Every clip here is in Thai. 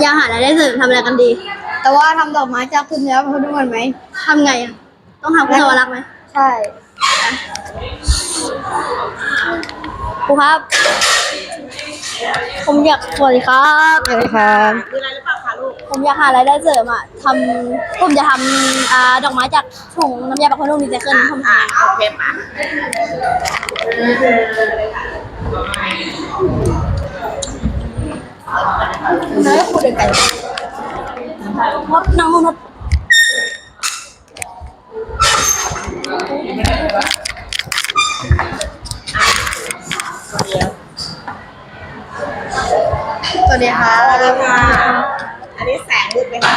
อยากหารายได้เสริมทำอะไรกันดีแต่ว่าทำดอกไม้จากคุณแล้วเขาดูกันไหม ทำไงอะต้องทำคุณสวรักษ์ไหมใช่ ครูครับ ผมอยากสวัสดีครับสวัสดีครับ มีอะไรหรือเปล่าคะลูกผมอยากหารายได้เสริมอะทำผมจะทำอ่าดอกไม้จากถุงน้ำยาปะพนุ่มรีไซเคิลผมอ่าทำโอเคป่ะ น้อยคุณเดินไปครับน้องสวัสดีครับสวัสดีค่ะ อันนี้แสงมืดไหมคะ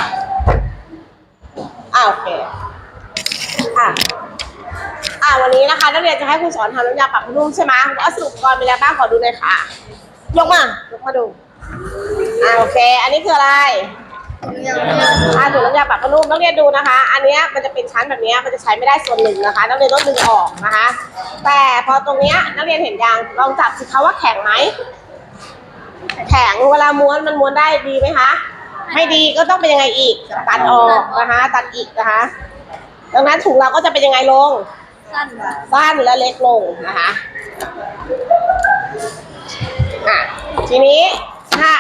อ่าโอเค อะ อ่าวันนี้นะคะนักเรียนจะให้ครูสอนทำน้ำยาปรับผ้านุ่มใช่ไหมว่าสรุปก่อนมีอะไรบ้างขอดูหน่อยค่ะ ยกมา ยกมาดู อ่าโอเค อันนี้คืออะไรอ่าถุงน้ำยาปรับผ้านุ่มนักเรียนดูนะคะ อันเนี้ยมันจะเป็นชั้นแบบเนี้ยมันจะใช้ไม่ได้ส่วนหนึ่งนะคะ นักเรียนต้องดึงออกนะคะ แต่พอตรงเนี้ยนักเรียนเห็นยังลองจับสิคะว่าแข็งไหมแข็งเวลาม้วนมันม้วนได้ดีไหมคะ ไม่ดีก็ต้องเป็นยังไงอีก ตัดออกนะคะ ตัดอีกนะคะ ดังนั้นถุงเราก็จะเป็นยังไงลง สั้นสั้นและเล็กลงนะคะอะทีนี้ถ้า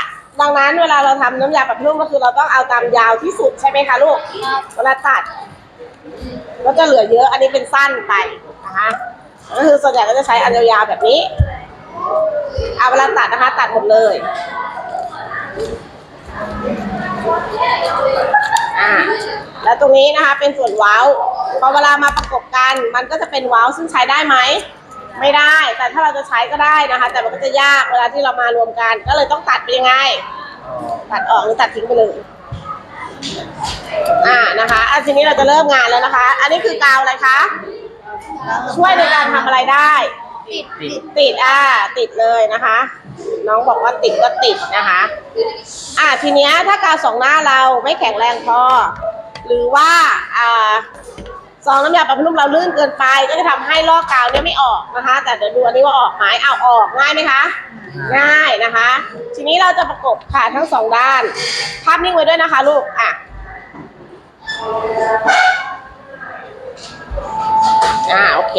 ดังนั้นเวลาเราทำน้ำยาปรับผ้านุ่มก็คือเราต้องเอาตามยาวที่สุดใช่ไหมคะลูกเวลาตัดก็จะเหลือเยอะ อันนี้เป็นสั้นไปนะคะก็คือส่วนใหญ่ก็จะใช้อันยาวๆแบบนี้เอาเวลาตัดนะคะ ตัดหมดเลยอ่าแล้วตรงนี้นะคะเป็นส่วนเว้าพอเวลามาประกบกัน มันก็จะเป็นเว้าซึ่งใช้ได้ไหม ไม่ได้ แต่ถ้าเราจะใช้ก็ได้นะคะ แต่มันก็จะยากเวลาที่เรามารวมกัน ก็เลยต้องตัดไปยังไง ตัดออกหรือตัดทิ้งไปเลย อ่านะคะอะทีนี้เราจะเริ่มงานแล้วนะคะ อันนี้คือกาวอะไรคะ ช่วยในการทำอะไรได้ ติดอ่าติดเลยนะคะ น้องบอกว่าติดก็ติดนะคะ อ่าทีเนี้ยถ้ากาวสองหน้าเราไม่แข็งแรงพอหรือว่าอ่า ซองน้ำยาปรับผ้านุ่มเราลื่นเกินไป ก็จะทำให้ลอกกาวเนี่ยไม่ออกนะคะ แต่เดี๋ยวดูอันนี้ว่าออกไหมเอาออกง่ายไหมคะ ง่ายนะคะ ทีนี้เราจะประกบค่ะทั้งสองด้านภาพนิ่งไว้ด้วยนะคะ ลูกอะอ่าโอเค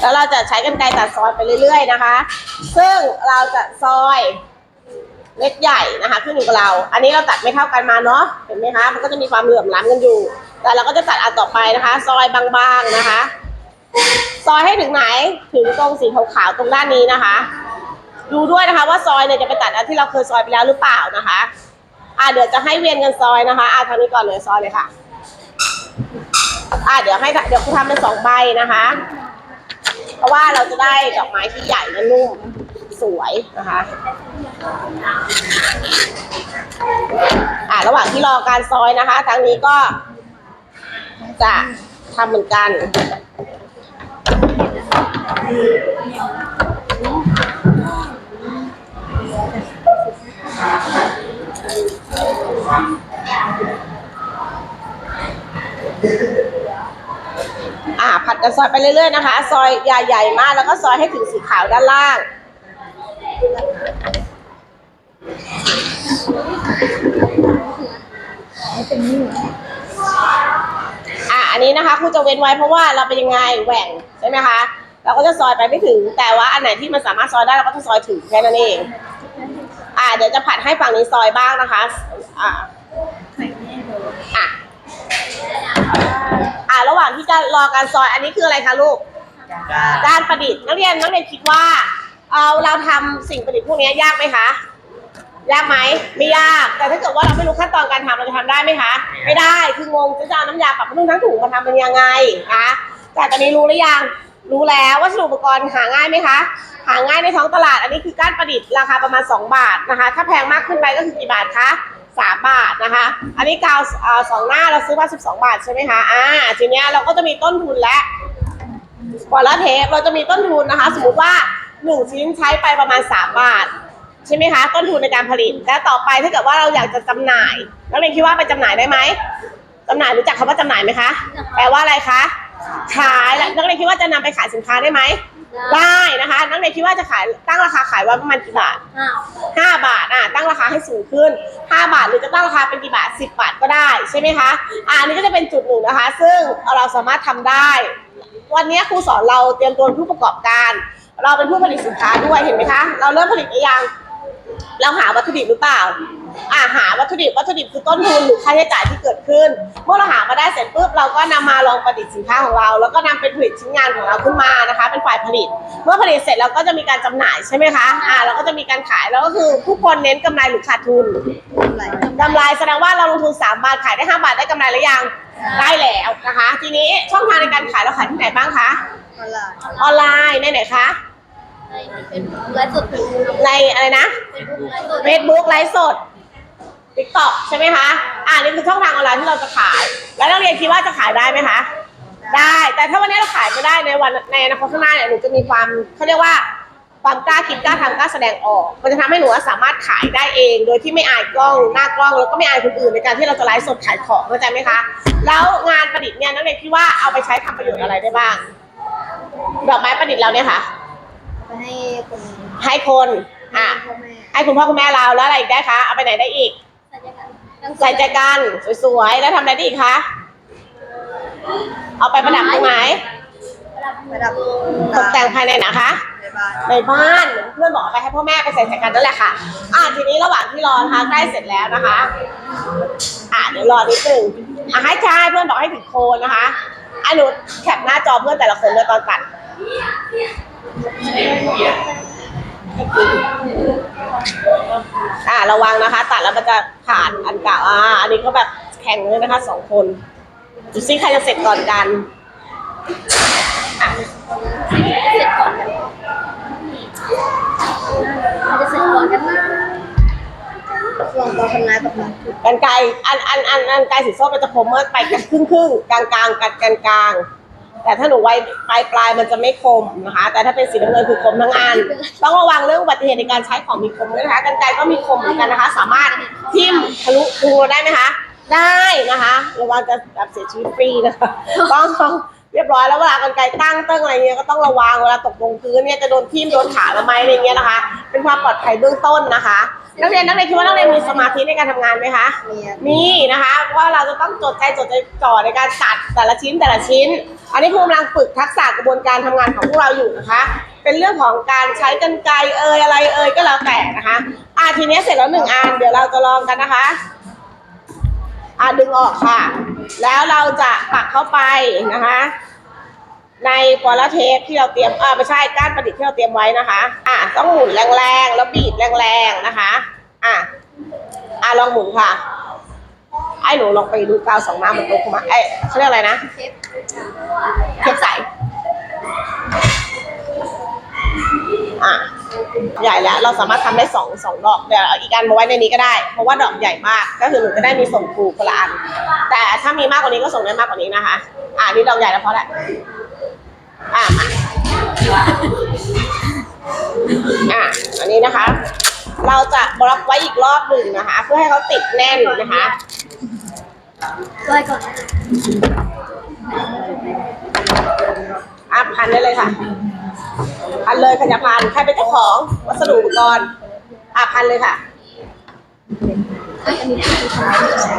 แล้วเราจะใช้กันไกรตัดซอยไปเรื่อย ๆ นะคะ ซึ่งเราจะซอยเล็กใหญ่นะคะขึ้นอยู่กับเรา อันนี้เราตัดไม่เท่ากันมาเนาะเห็นไหมคะ มันก็จะมีความเหลื่อมล้ำกันอยู่ แต่เราก็จะตัดอันต่อไปนะคะ ซอยบางๆนะคะ ซอยให้ถึงไหนถึงตรงสีขาวๆตรงด้านนี้นะคะ ดูด้วยนะคะว่าซอยเนี่ยจะไปตัดอันที่เราเคยซอยไปแล้วหรือเปล่านะคะอ่าเดี๋ยวจะให้เวียนกันซอยนะคะอ่าทางนี้ก่อนเลยซอยเลยค่ะอ่าเดี๋ยวให้เดี๋ยวครูทำเป็นสองใบนะคะ เพราะว่าเราจะได้ดอกไม้ที่ใหญ่และนุ่มสวยนะคะอ่าระหว่างที่รอการซอยนะคะ ทางนี้ก็ จะทำเหมือนกัน อ่าผัดกันซอยไปเรื่อยๆนะคะ ซอยใหญ่ๆมากแล้วก็ซอยให้ถึงสีขาวด้านล่าง อะอันนี้นะ คะครูจะเว้นไว้เพราะว่าเราเป็นยังไงแหว่งใช่ไหมคะเราก็จะซอยไปไม่ถึง แต่ว่าอันไหนที่มันสามารถซอยได้เราก็จะซอยถึงแค่นั้นเอง อ่า เดี๋ยวจะผัดให้ฝั่งนี้ซอยบ้างนะคะ อ่าอะอ่าระหว่างที่จะรอการซอยอันนี้คืออะไรคะลูกการประดิษฐ์นักเรียนนักเรียนคิดว่า เออเราทำสิ่งประดิษฐ์พวกนี้ยากไหมคะ ยากไหมไม่ยาก แต่ถ้าเกิดว่าเราไม่รู้ขั้นตอนการทำเราจะทำได้ไหมคะ ไม่ได้คืองงจะเอาน้ำยาปรับผ้านุ่มทั้งถุงมาทำเป็นยังไงนะคะแต่ตอนนี้รู้หรือยังรู้แล้ววัสดุอุปกรณ์หาง่ายไหมคะ หาง่ายในท้องตลาด อันนี้คือก้านประดิษฐ์ราคาประมาณ 2 บาทนะคะ ถ้าแพงมากขึ้นไปก็คือกี่บาทคะสามบาทนะคะ อันนี้กาวเอ่อสองหน้าเราซื้อมา12 บาทใช่ไหมคะอ่าทีเนี้ยเราก็จะมีต้นทุนแล้วกว่าละเทปเราจะมีต้นทุนนะคะ สมมติว่าหนึ่งชิ้นใช้ไปประมาณ 3 บาท ใช่ไหมคะต้นทุนในการผลิตแต่ต่อไปถ้าเกิดว่าเราอยากจะจำหน่ายนักเรียนคิดว่าไปจำหน่ายได้ไหมจำหน่ายรู้จักคำว่าจำหน่ายไหมคะ แปลว่าอะไรคะ ขายแล้วนักเรียนคิดว่าจะนำไปขายสินค้าได้ไหมได้นะคะ นักเรียนคิดว่าจะขายตั้งราคาขายไว่าประมาณกี่บาทห้าห้าบาทอะตั้งราคาให้สูงขึ้นห้าบาทหรือจะตั้งราคาเป็นกี่บาทสิบบาทก็ได้ใช่ไหมคะอ่าอันนี้ก็จะเป็นจุดหนึ่งนะคะ ซึ่งเราสามารถทำได้ วันนี้ครูสอนเราเตรียมตัวเป็นผู้ประกอบการ เราเป็นผู้ผลิตสินค้าด้วยเห็นไหมคะ เราเริ่มผลิตหรือยัง เราหาวัตถุดิบหรือเปล่าอ่าหาวัตถุดิบวัตถุดิบคือต้นทุนหรือค่าใช้จ่ายที่เกิดขึ้น เมื่อเราหามาได้เสร็จปุ๊บเราก็นำมาลองประดิษฐ์สินค้าของเรา แล้วก็นำเป็นผลิตชิ้นงานของเราขึ้นมานะคะ เป็นฝ่ายผลิต เมื่อผลิตเสร็จเราก็จะมีการจำหน่ายใช่ไหมคะอ่าเราก็จะมีการขายแล้วก็คือทุกคนเน้นกำไรหรือขาดทุนอะไรกำไรแสดงว่าเราลงทุน 3 บาทขายได้ 5 บาทได้กำไรหรือยังได้แล้วนะคะ ทีนี้ช่องทางในการขายเราขายที่ไหนบ้างคะอะไรออนไลน์ในไหนคะในเป็น ไลฟ์สดในอะไรนะเป็นไลฟ์สด Facebook ไลฟ์สด TikTok ใช่ไหมคะ อ่านี่คือช่องทางออนไลน์ที่เราจะขาย แล้วนักเรียนคิดว่าจะขายได้ไหมคะ ได้ แต่ถ้าวันนี้เราขายไม่ได้ในวันในอนาคตข้างหน้าเนี่ยหนูจะมีความเขาเรียกว่าความกล้าคิดกล้าทำกล้าแสดงออก มันจะทำให้หนูสามารถขายได้เอง โดยที่ไม่อายกล้องหน้ากล้องแล้วก็ไม่อายคนอื่นในการที่เราจะไลฟ์สดขายของเข้าใจไหมคะ แล้วงานประดิษฐ์เนี่ยนักเรียนคิดว่าเอาไปใช้ทำประโยชน์อะไรได้บ้าง ดอกไม้ประดิษฐ์เราเนี่ยค่ะไป ให้คนให้คนอะพ่อแม่ให้คุณพ่อคุณแม่เราแล้วอะไรอีกได้คะเอาไปไหนได้อีกใส่ใจกันสวยๆแล้วทำอะไรได้อีกคะเอาไปประดับตรงไหนประดับตกแต่งภายในนะคะ ในบ้านในบ้านเหมือนเพื่อนบอกเอาไปให้พ่อแม่ไปใส่ใจกันนั่นแหละค่ะ อ่าทีนี้ระหว่างที่รอนะคะใกล้เสร็จแล้วนะคะ อ่าเดี๋ยวรอนิดนึงอะให้ชายเพื่อนบอกให้ถึงโคนนะคะไอ้หนูแคปหน้าจอเพื่อนแต่ละคนเลยตอนตัด อ่าระวังนะคะ ตัดแล้วมันจะขาดอันเก่าอ่าอันนี้ก็แบบแข่งเลยนะคะสองคนดูซิใครจะเสร็จก่อนกันอะเสร็จก่อนกันจะเสร็จก่อนกันนะลองตอนทำงานกับเรากันไกลอันอันอันอันไกลสีส้มมันจะคมเมื่อไปกันครึ่งครึ่งกลางกลางกันกลางกลาง แต่ถ้าหนูไว้ปลายปลายมันจะไม่คมนะคะ แต่ถ้าเป็นสีน้ำเงินคือคมทั้งอัน ต้องระวังเรื่องอุบัติเหตุในการใช้ของมีคมด้วยนะคะกันไกลก็มีคมเหมือนกันนะคะ สามารถทิ่มทะลุพุงเราได้ไหมคะ ได้นะคะ ระวังจะแบบเสียชีวิตฟรีนะคะต้อง เรียบร้อยแล้วเวลากันไกลตั้งติ้งอะไรเงี้ยก็ต้องระวังเวลาตกลงพื้นเนี่ยจะโดนทิ่มโดนขาเราไหมอะไรเงี้ยนะคะ เป็นความปลอดภัยเบื้องต้นนะคะ นักเรียนนักเรียนคิดว่านักเรียนมีสมาธิในการทำงานไหมคะมีมีนะคะเพราะว่าเราจะต้องจดใจจดใจจ่อในการตัดแต่ละชิ้นแต่ละชิ้น อันนี้ครูกำลังฝึกทักษะกระบวนการทำงานของพวกเราอยู่นะคะ เป็นเรื่องของการใช้กรรไกรเอยอะไรเอยก็แล้วแต่นะคะอะทีนี้เสร็จแล้วหนึ่งอันเดี๋ยวเราจะลองกันนะคะ อะดึงออกค่ะ แล้วเราจะปักเข้าไปนะคะ ในปอลเทปที่เราเตรียมอ่าไม่ใช่ก้านประดิษฐ์ที่เราเตรียมไว้นะคะ อะต้องหมุนแรงๆแล้วบีบแรงๆนะคะ อะอะลองหมุนค่ะ ไอ้หนูลองไปดูกาวสองน้ำมันตกมาไอ้เขาเรียกอะไรนะเชฟเทปใสอะ ใหญ่แล้วเราสามารถทำได้สองสองดอกเดี๋ยวเอาอีกอันมาไว้ในนี้ก็ได้ เพราะว่าดอกใหญ่มากก็คือหนูจะได้มีส่งครูคนละอัน แต่ถ้ามีมากกว่านี้ก็ส่งได้มากกว่านี้นะคะ อะนี่ดอกใหญ่แล้วพอละอะมาอะอันนี้นะคะ เราจะบล็อกไว้อีกรอบหนึ่งนะคะ เพื่อให้เขาติดแน่นนะคะด้วยก่อนอะพันได้เลยค่ะ พันเลยขยับพันใครเป็นเจ้าของวัสดุอุปกรณ์อะพันเลยค่ะอันนี้คือทำไมไม่ใช่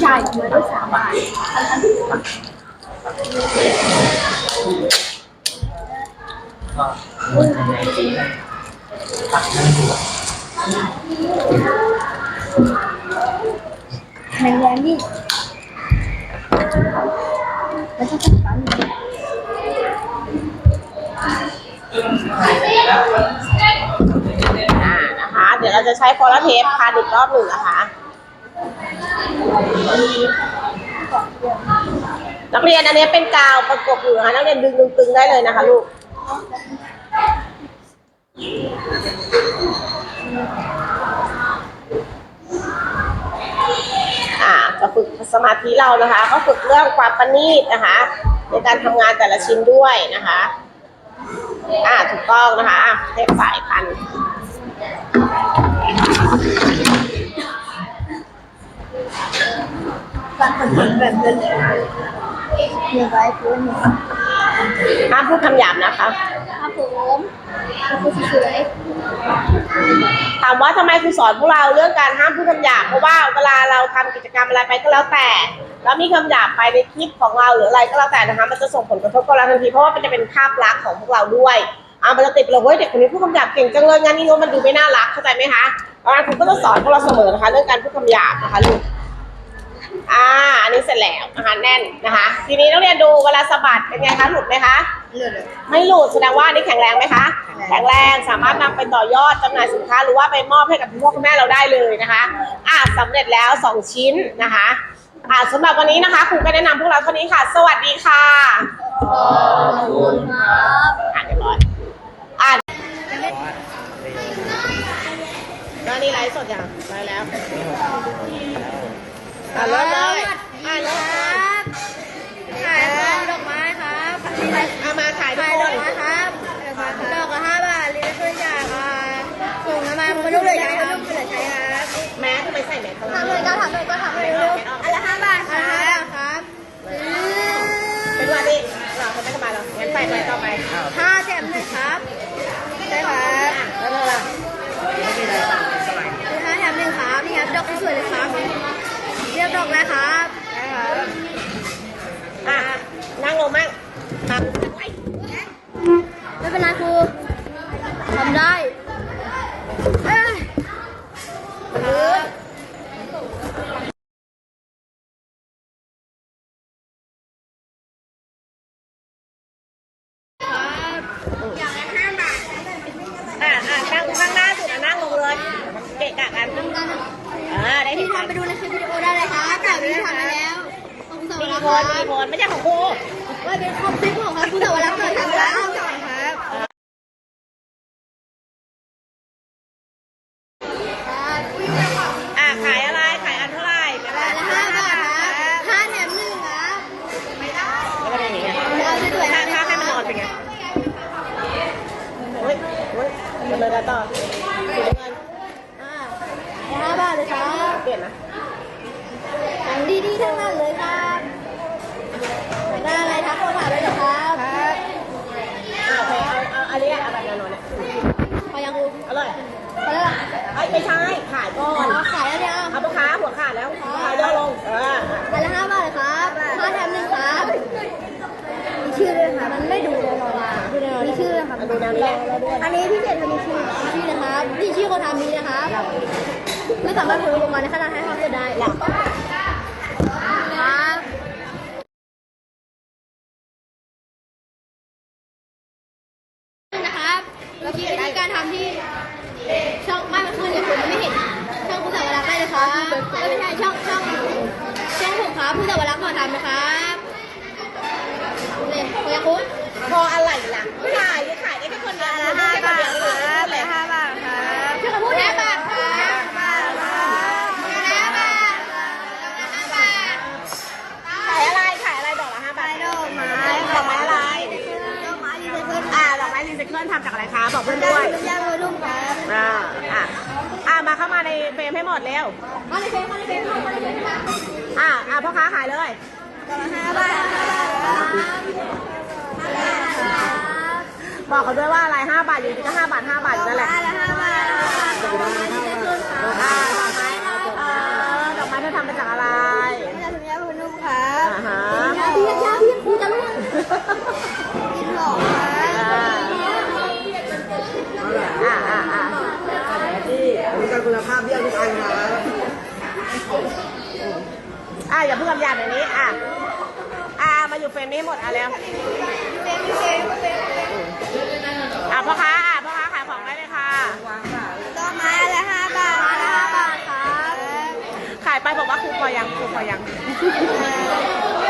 ใช่ทำไมด้วยสามบาท แรงแรงนี่แล้วก็จะฟันอ่านะคะ เดี๋ยวเราจะใช้ฟอร์เทปพันอีกรอบหนึ่งนะคะนักเรียนอันนี้เป็นกาวประกบอยู่นะคะนักเรียนดึงตึงๆได้เลยนะคะลูก จะฝึกสมาธิเรานะคะ ก็ฝึกเรื่องความประณีตนะคะ ในการทำงานแต่ละชิ้นด้วยนะคะ อ่าถูกต้องนะคะอะเทปสายพันอการผลแบบนั้นหนึ่งใบพื้นหนึ่งห้ามพูดคำหยาบนะคะ ครับผมคุณสวยถามว่าทำไมครูสอนพวกเราเรื่องการห้ามพูดคำหยาบเพราะว่าเวลาเราทำกิจกรรมอะไรไปก็แล้วแต่ แล้วมีคำหยาบไปในคลิปของเราหรืออะไรก็แล้วแต่นะคะมันจะส่งผลกระทบกับเราทันทีเพราะว่ามันจะเป็นภาพลักษณ์ของพวกเราด้วยอ่ามันจะติดเลยเว้ยเด็กคนนี้พูดคำหยาบเก่งจังเลยงั้นนี่ว่ามันดูไม่น่ารักเข้าใจไหมคะเพราะฉะนั้นครูก็จะสอนพวกเราเสมอนะคะเรื่องการพูดคำหยาบนะคะลูก อ่า อันนี้เสร็จแล้วนะคะแน่นนะคะ ทีนี้นักเรียนดูเวลาสะบัดเป็นไงคะหลุดไหมคะเลือดเลยไม่หลุดแสดงว่าอันนี้แข็งแรงไหมคะ แข็งแรงสามารถนำไปต่อยอดจำหน่ายสินค้า หรือว่าไปมอบให้กับคุณพ่อคุณแม่เราได้เลยนะคะ อ่าสำเร็จแล้ว 2 ชิ้นนะคะอ่าสำหรับวันนี้นะคะครูก็แนะนำพวกเราเท่านี้ค่ะ สวัสดีค่ะขอบคุณครับอ่านเรียบร้อยอ่านแล้วนี่ไลฟ์สดยังไลฟ์แล้ว อ่านเริ่มเลยอ่านเริ่มเลยขายดอกไม้ครับเอามาขายทุกขายคดอนกไม้ครับดอกละห้าบาทลิตรช่วยจ่ายค่ะส่งน้ำมันคนลูกเลยใช้ครับคนเลยใช้ครับแมสทำไมใส่แมสเขาทำเลยก็ทำเลยก็ทำเลยเร็วอันละห้าบาทครับครับเป็นว่าดิเราเขาไม่สบายหรอกงั้นใส่ไปต่อไปห้าแถมหนึ่งครับใช่ครับแล้วเธอล่ะห้าแถมหนึ่งครับนี่ครับดอกสวยเลยครับเรี ยบดอกนะครับใช่ครับอะนั่งลงมั่งทำไม่เป็นไรครูทำได้เอ้ย อะอะนั่งข้างหน้าสุดอะนั่งลงเลย เกะกะกันเออได้เห็ ที่ นกัน ทำไปดูในคลิปวิดีโอได้เลยครับแต่วิธีทำไปแล้ว ขอบคุณสวัสมีดีคครันมีบคนไม่ใช่ของครูว่าเป็นคอมพิวเตอร์ของครับคุณสวัสดีครับทำแล้วก่อนครับครับอะขายอะไรขายอันเท่าไหร่ไม่แต่ได้ละห้าบาทครับห้าแถมหนึ่งครับไม่ได้ไม่ได้อย่างเงี้ยเอาสวยๆถ้านะถ้าให้มันนอนเป็นไงเฮ้ยเฮ้ยดำเนินการต่อสีน้ำเงินอ่าห้าบาทเลยครับเปลี่ยนนะของดีๆทั้งนั้นเลยครับได้อะไรทักโทรถามได้เลยครับครับ อะโอเคเอาเอาอันนี้เอาแบบนอนๆเนี่ยพอยังครูอร่อยพอแล้วล่ะเอ้ยไม่ใช่ขายก่อน ขายแล้วเนี่ยเอาลูกค้าหัวขาดแล้วขายย่อลง เอออันละห้าบาทเลยครับห้าแถมหนึ่งครับ มีชื่อด้วยค่ะ มันไม่ดูเลยหรอมีชื่อด้วยค่ะดูแนวนี้แหละอันนี้พี่เจตมีชื่อชื่อนะครับนี่ชื่อคนทำนี้นะครับ ไม่สามารถผลลงมาในขนาดให้เขาเกิดได้ ไม่มันขึ้นเลยคุณมันไม่เห็นช่องผู้สาวรักษ์ได้เลยครับไม่ใช่ช่องช่องช่องผมครับผู้สาวรักษ์ขอทำนะครับเนี่ยพยาคุณพออะไรล่ะขายขายได้แค่คนเดียวไม่ใช่คนเดียวเลยห้าบาทครับช่วยกันพูดห้าบาทครับห้าบาทห้าบาทห้าบาทขายอะไรขายอะไรดอกละห้าบาทดอกไม้ดอกไม้อะไรดอกไม้รีไซเคิลอ่าดอกไม้รีไซเคิลทำจากอะไรคะบอกเพื่อนด้วยน้ำยาโรยนุ่มครับอ่าอะอ่า มาเข้ามาในเฟรมให้หมดเร็ว มาเลยเฟซมาเลยเฟซมาเลยเฟซมาอ่าอ่าพ่อค้าขายเลยห้าบาทบอกเขาด้วยว่าอะไรห้าบาทอยู่ดีก็ห้าบาทห้าบาทอยู่นั่นแหละดอกละห้าบาทครับอ่าดอกไม้เออดอกไม้เธอทำมาจากอะไรน้ำยาโรยนุ่มครับอ่าฮะยาเพียยาพียครูจะรู้ กินหอมครับ อ่าอ่าอ่าอ่า มีการคุณภาพเยี่ยมทุกอันครับ อ่าอย่าเพิ่งกำยานอย่างนี้อะอ่ามาอยู่เฟรมนี้หมดอะแล้วอะพ่อค้าอะพ่อค้าขายของได้เลยค่ะดอกไม้ละห้าบาทละห้าบาทครับขายไปบอกว่าครูพอยังครูพอยังห้าแถมหนึ่ง